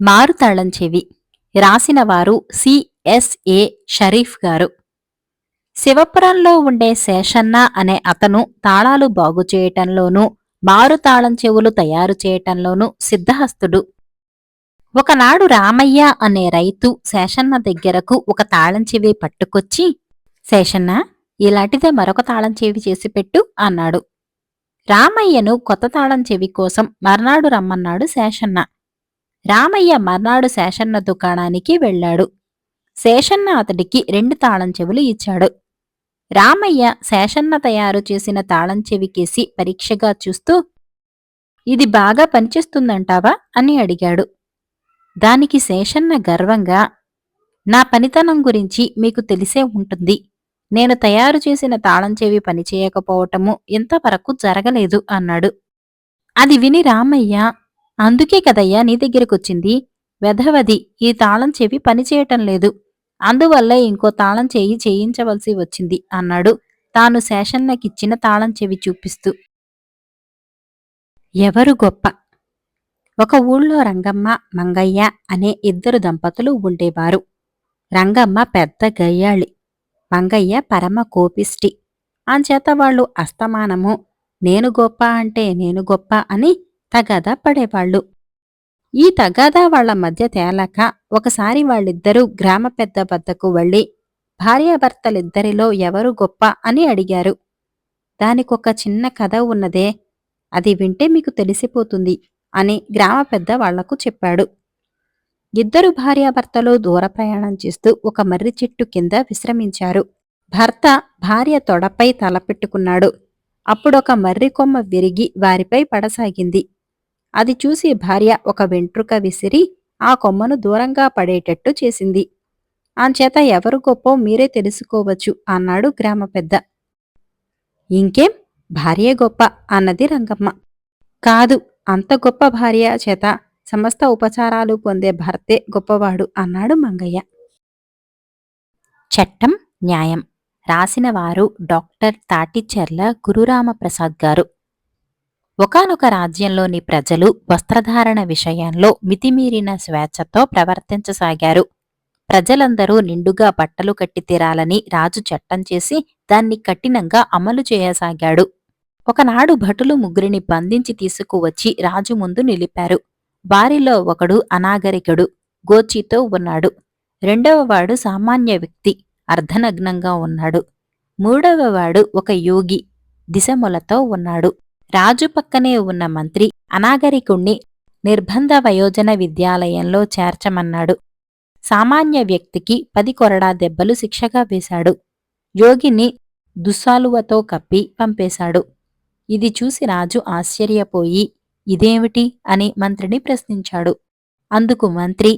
మారుతాళం చెవి రాసినవారు సిఎస్ఏ షరీఫ్ గారు. శివపురంలో ఉండే శేషన్న అనే అతను తాళాలు బాగు చేయటంలోనూ మారుతాళం చెవులు తయారు చేయటంలోనూ సిద్ధహస్తుడు. ఒకనాడు రామయ్య అనే రైతు శేషన్న దగ్గరకు ఒక తాళం చెవి పట్టుకొచ్చి శేషన్న ఇలాంటిదే మరొక తాళం చెవి చేసి పెట్టు అన్నాడు. రామయ్యను కొత్త తాళం చెవి కోసం మర్నాడు రమ్మన్నాడు శేషన్న. రామయ్య మర్నాడు శేషన్న దుకాణానికి వెళ్ళాడు. శేషన్న అతడికి రెండు తాళం చెవులు ఇచ్చాడు. రామయ్య శేషన్న తయారు చేసిన తాళం చెవికేసి పరీక్షగా చూస్తూ ఇది బాగా పనిచేస్తుందంటావా? అని అడిగాడు. దానికి శేషన్న గర్వంగా నా పనితనం గురించి మీకు తెలిసే ఉంటుంది. నేను తయారు చేసిన తాళం చెవి పనిచేయకపోవటము ఇంతవరకు జరగలేదు అన్నాడు. అది విని రామయ్య అందుకే కదయ్యా నీ దగ్గరకొచ్చింది. వెధవది ఈ తాళం చెవి పనిచేయటం లేదు. అందువల్ల ఇంకో తాళం చేయి చేయించవలసి వచ్చింది అన్నాడు. తాను శేషన్నకిచ్చిన తాళం చెవి చూపిస్తూ. ఎవరు గొప్ప? ఒక ఊళ్ళో రంగమ్మ మంగయ్య అనే ఇద్దరు దంపతులు ఉండేవారు. రంగమ్మ పెద్ద గయ్యాళి మంగయ్య పరమ కోపిష్టి. అంచేత వాళ్ళు అస్తమానము. నేను గొప్ప అంటే నేను గొప్ప అని తగాదా పడేవాళ్ళు. ఈ తగాదా వాళ్ళ మధ్య తేలాక ఒకసారి వాళ్ళిద్దరూ గ్రామ పెద్ద వద్దకు వెళ్ళి భార్యాభర్తలిద్దరిలో ఎవరు గొప్ప అని అడిగారు. దానికొక చిన్న కథ ఉన్నదే అది వింటే మీకు తెలిసిపోతుంది అని గ్రామ పెద్ద వాళ్ళకు చెప్పాడు. ఇద్దరు భార్యాభర్తలు దూర ప్రయాణం చేస్తూ ఒక మర్రి చెట్టు కింద విశ్రమించారు. భర్త భార్య తొడపై తలపెట్టుకున్నాడు. అప్పుడొక మర్రి కొమ్మ విరిగి వారిపై పడసాగింది. అది చూసి భార్య ఒక వెంట్రుక విసిరి ఆ కొమ్మను దూరంగా పడేటట్టు చేసింది. ఆంచేత ఎవరు గొప్పో మీరే తెలుసుకోవచ్చు అన్నాడు గ్రామ పెద్ద. ఇంకేం? భార్యే గొప్ప అన్నది రంగమ్మ. కాదు అంత గొప్ప భార్య చేత సమస్త ఉపచారాలు పొందే భర్తే గొప్పవాడు అన్నాడు మంగయ్య. చట్టం న్యాయం రాసినవారు డాక్టర్ తాటిచెర్ల గురురామప్రసాద్ గారు. ఒకనొక రాజ్యంలోని ప్రజలు వస్త్రధారణ విషయంలో మితిమీరిన స్వేచ్ఛతో ప్రవర్తించసాగారు. ప్రజలందరూ నిండుగా బట్టలు కట్టి తీరాలని రాజు చట్టం చేసి దాన్ని కఠినంగా అమలు చేయసాగాడు. ఒకనాడు భటులు ముగ్గురిని బంధించి తీసుకువచ్చి రాజు ముందు నిలిపారు. వారిలో ఒకడు అనాగరికుడు గోచితో ఉన్నాడు. రెండవవాడు సామాన్య వ్యక్తి అర్ధనగ్నంగా ఉన్నాడు. మూడవవాడు ఒక యోగి దిశములతో ఉన్నాడు. రాజు పక్కనే ఉన్న మంత్రి అనాగరికుణ్ణి నిర్బంధ వయోజన విద్యాలయంలో చేర్చమన్నాడు. సామాన్య వ్యక్తికి పది కొరడా దెబ్బలు శిక్షగా వేశాడు. యోగిని దుస్సాలువతో కప్పి పంపేశాడు. ఇది చూసి రాజు ఆశ్చర్యపోయి ఇదేమిటి? అని మంత్రిని ప్రశ్నించాడు. అందుకు మంత్రి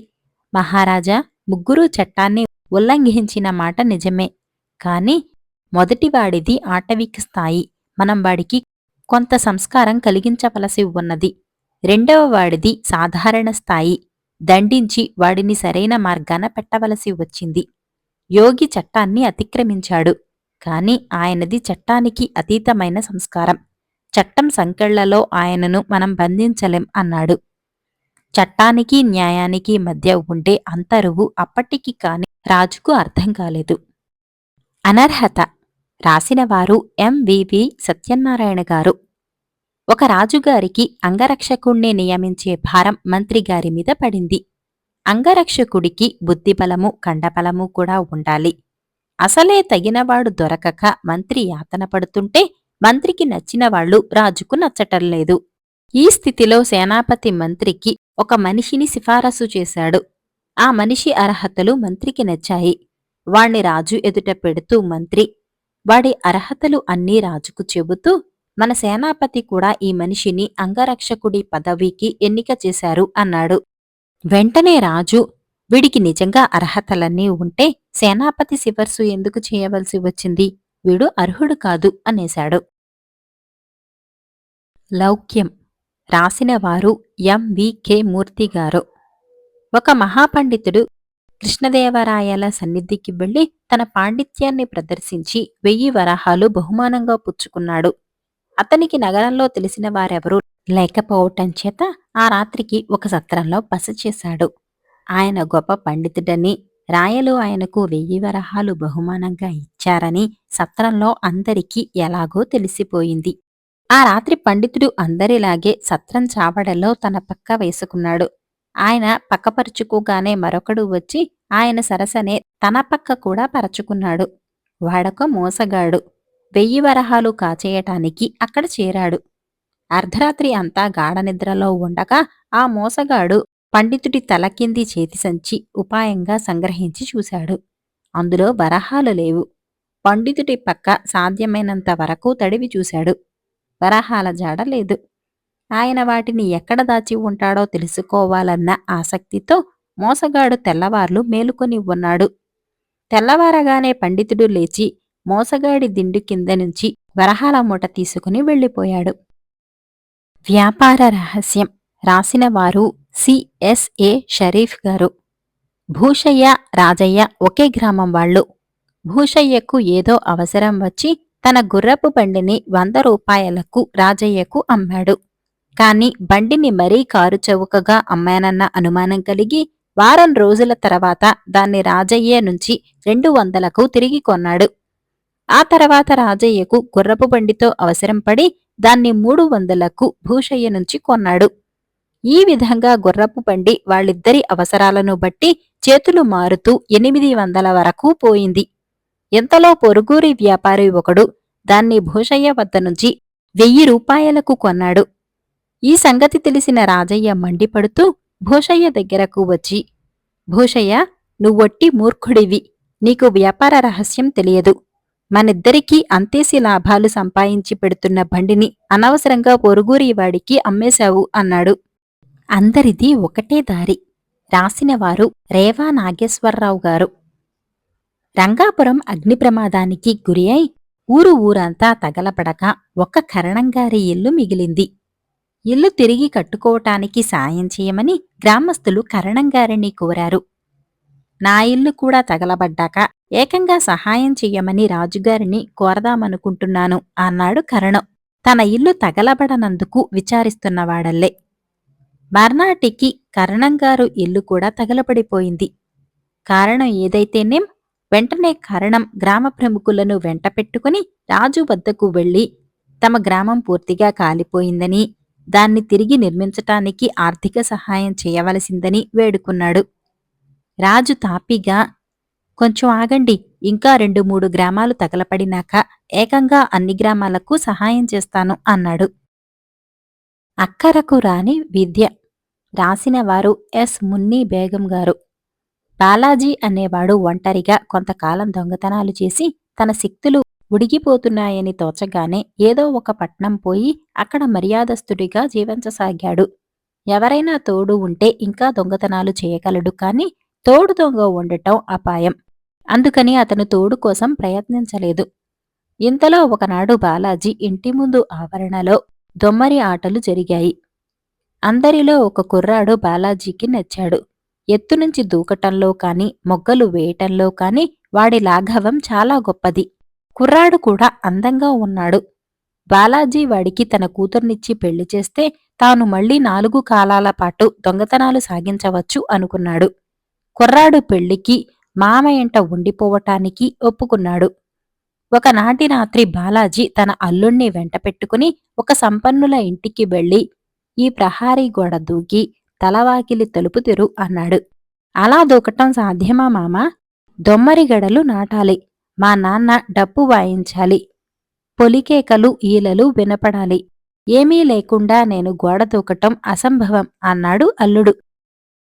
మహారాజా ముగ్గురు చట్టాన్ని ఉల్లంఘించిన మాట నిజమే. కాని మొదటివాడిది ఆటవిక స్థాయి. మనం వాడికి కొంత సంస్కారం కలిగించవలసి ఉన్నది. రెండవ వాడిది సాధారణ స్థాయి. దండించి వాడిని సరైన మార్గాన పెట్టవలసి వచ్చింది. యోగి చట్టాన్ని అతిక్రమించాడు. కాని ఆయనది చట్టానికి అతీతమైన సంస్కారం. చట్టం సంకెళ్ళలో ఆయనను మనం బంధించలేం అన్నాడు. చట్టానికి న్యాయానికి మధ్య ఉండే అంతరువు అప్పటికి కాని రాజుకు అర్థం కాలేదు. అనర్హత రాసినవారు ఎంవివి సత్యనారాయణ గారు. ఒక రాజుగారికి అంగరక్షకుణ్ణి నియమించే భారం మంత్రిగారి మీద పడింది. అంగరక్షకుడికి బుద్ధిబలము కండబలము కూడా ఉండాలి. అసలే తగినవాడు దొరకక మంత్రి యాతన పడుతుంటే మంత్రికి నచ్చిన వాళ్ళు రాజుకు నచ్చటం లేదు. ఈ స్థితిలో సేనాపతి మంత్రికి ఒక మనిషిని సిఫారసు చేశాడు. ఆ మనిషి అర్హతలు మంత్రికి నచ్చాయి. వాణ్ణి రాజు ఎదుట పెడుతూ మంత్రి వాడి అర్హతలు అన్నీ రాజుకు చెబుతూ మన సేనాపతి కూడా ఈ మనిషిని అంగరక్షకుడి పదవికి ఎన్నిక చేశారు అన్నాడు. వెంటనే రాజు వీడికి నిజంగా అర్హతలన్నీ ఉంటే సేనాపతి శివర్సు ఎందుకు చేయవలసి వచ్చింది? వీడు అర్హుడు కాదు అనేశాడు. లౌక్యం. రాసినవారు ఎంవికే మూర్తి గారు. ఒక మహాపండితుడు కృష్ణదేవరాయల సన్నిధికి వెళ్ళి తన పాండిత్యాన్ని ప్రదర్శించి వెయ్యి వరాహాలు బహుమానంగా పుచ్చుకున్నాడు. అతనికి నగరంలో తెలిసిన వారెవరూ లేకపోవటం చేత ఆ రాత్రికి ఒక సత్రంలో బస చేశాడు. ఆయన గొప్ప పండితుడని రాయలు ఆయనకు వెయ్యి వరహాలు బహుమానంగా ఇచ్చారని సత్రంలో అందరికీ ఎలాగో తెలిసిపోయింది. ఆ రాత్రి పండితుడు అందరిలాగే సత్రం చావడలో తన పక్క వేసుకున్నాడు. ఆయన పక్కపరుచుకోగానే మరొకడు వచ్చి ఆయన సరసనే తన పక్క కూడా పరచుకున్నాడు. వాడొక మోసగాడు. వెయ్యి వరహాలు కాచేయటానికి అక్కడ చేరాడు. అర్ధరాత్రి అంతా గాఢనిద్రలో ఉండగా ఆ మోసగాడు పండితుడి తలకింది చేతి సంచి ఉపాయంగా సంగ్రహించి చూశాడు. అందులో వరహాలు లేవు. పండితుడి పక్క సాధ్యమైనంత వరకు తడివి చూశాడు. వరహాల జాడ లేదు. ఆయన వాటిని ఎక్కడ దాచి ఉంటాడో తెలుసుకోవాలన్న ఆసక్తితో మోసగాడు తెల్లవార్లు మేలుకొని ఉన్నాడు. తెల్లవారగానే పండితుడు లేచి మోసగాడి దిండు కింద నుంచి వరహాల మూట తీసుకుని వెళ్ళిపోయాడు. వ్యాపార రహస్యం రాసిన వారు సిఎస్ఏ షరీఫ్ గారు. భూషయ్య రాజయ్య ఒకే గ్రామం వాళ్ళు. భూషయ్యకు ఏదో అవసరం వచ్చి తన గుర్రపు బండిని వంద రూపాయలకు రాజయ్యకు అమ్మాడు. కాని బండిని మరీ కారు చౌకగా అమ్మానన్న అనుమానం కలిగి వారం రోజుల తర్వాత దాన్ని రాజయ్య నుంచి రెండు వందలకు తిరిగి కొన్నాడు. ఆ తర్వాత రాజయ్యకు గుర్రపు బండితో అవసరం పడి దాన్ని మూడు వందలకు భూషయ్య నుంచి కొన్నాడు. ఈ విధంగా గుర్రపు బండి వాళ్ళిద్దరి అవసరాలను బట్టి చేతులు మారుతూ ఎనిమిది వందల వరకు పోయింది. ఇంతలో పొరుగురి వ్యాపారి ఒకడు దాన్ని భూషయ్య వద్ద నుంచి వెయ్యి రూపాయలకు కొన్నాడు. ఈ సంగతి తెలిసిన రాజయ్య మండిపడుతూ భూషయ్య దగ్గరకు వచ్చి భూషయ్య నువ్వొట్టి మూర్ఖుడివి. నీకు వ్యాపార రహస్యం తెలియదు. మనిద్దరికీ అంతేసి లాభాలు సంపాదించి పెడుతున్న బండిని అనవసరంగా పొరుగురి వాడికి అమ్మేశావు అన్నాడు. అందరిది ఒకటే దారి. రాసినవారు రేవా నాగేశ్వరరావు గారు. రంగాపురం అగ్ని ప్రమాదానికి గురి అయి ఊరు ఊరంతా తగలపడక ఒక్క కరణంగారి ఇల్లు మిగిలింది. ఇల్లు తిరిగి కట్టుకోవటానికి సాయం చేయమని గ్రామస్తులు కరణంగారిని కోరారు. నా ఇల్లు కూడా తగలబడ్డాక ఏకంగా సహాయం చెయ్యమని రాజుగారిని కోరదామనుకుంటున్నాను అన్నాడు కరణం. తన ఇల్లు తగలబడనందుకు విచారిస్తున్నవాడల్లే. మర్నాటికి కరణంగారు ఇల్లు కూడా తగలబడిపోయింది. కారణం ఏదైతేనేం వెంటనే కరణం గ్రామ ప్రముఖులను వెంట పెట్టుకుని రాజు వద్దకు వెళ్ళి తమ గ్రామం పూర్తిగా కాలిపోయిందని దాన్ని తిరిగి నిర్మించటానికి ఆర్థిక సహాయం చేయవలసిందని వేడుకున్నాడు. రాజు తాపిగా కొంచెం ఆగండి ఇంకా రెండు మూడు గ్రామాలు తగలపడినాక ఏకంగా అన్ని గ్రామాలకు సహాయం చేస్తాను అన్నాడు. అక్కరకు రాని విద్య. రాసినవారు ఎస్. మున్ని బేగం గారు. బాలాజీ అనేవాడు ఒంటరిగా కొంతకాలం దొంగతనాలు చేసి తన శక్తులు ఉడిగిపోతున్నాయని తోచగానే ఏదో ఒక పట్నం పోయి అక్కడ మర్యాదస్తుడిగా జీవించసాగాడు. ఎవరైనా తోడు ఉంటే ఇంకా దొంగతనాలు చేయగలడు కాని తోడు దొంగ ఉండటం అపాయం. అందుకని అతను తోడు కోసం ప్రయత్నించలేదు. ఇంతలో ఒకనాడు బాలాజీ ఇంటి ముందు ఆవరణలో దొమ్మరి ఆటలు జరిగాయి. అందరిలో ఒక కుర్రాడు బాలాజీకి నచ్చాడు. ఎత్తునుంచి దూకటంలో కాని మొగ్గలు వేయటంలో కాని వాడి లాఘవం చాలా గొప్పది. కుర్రాడు కూడా అందంగా ఉన్నాడు. బాలాజీ వాడికి తన కూతుర్నిచ్చి పెళ్ళి చేస్తే తాను మళ్ళీ నాలుగు కాలాల పాటు దొంగతనాలు సాగించవచ్చు అనుకున్నాడు. కుర్రాడు పెళ్ళికి మామయంట ఉండిపోవటానికి ఒప్పుకున్నాడు. ఒకనాటి రాత్రి బాలాజీ తన అల్లుణ్ణి వెంట పెట్టుకుని ఒక సంపన్నుల ఇంటికి వెళ్ళి ఈ ప్రహారీ గోడ దూకి తలవాకిలి తలుపు తెరు అన్నాడు. అలా దూకటం సాధ్యమా మామా? దొమ్మరిగడలు నాటాలి. మా నాన్న డప్పు వాయించాలి. పొలికేకలు ఈలలు వినపడాలి. ఏమీ లేకుండా నేను గోడ దూకటం అసంభవం అన్నాడు అల్లుడు.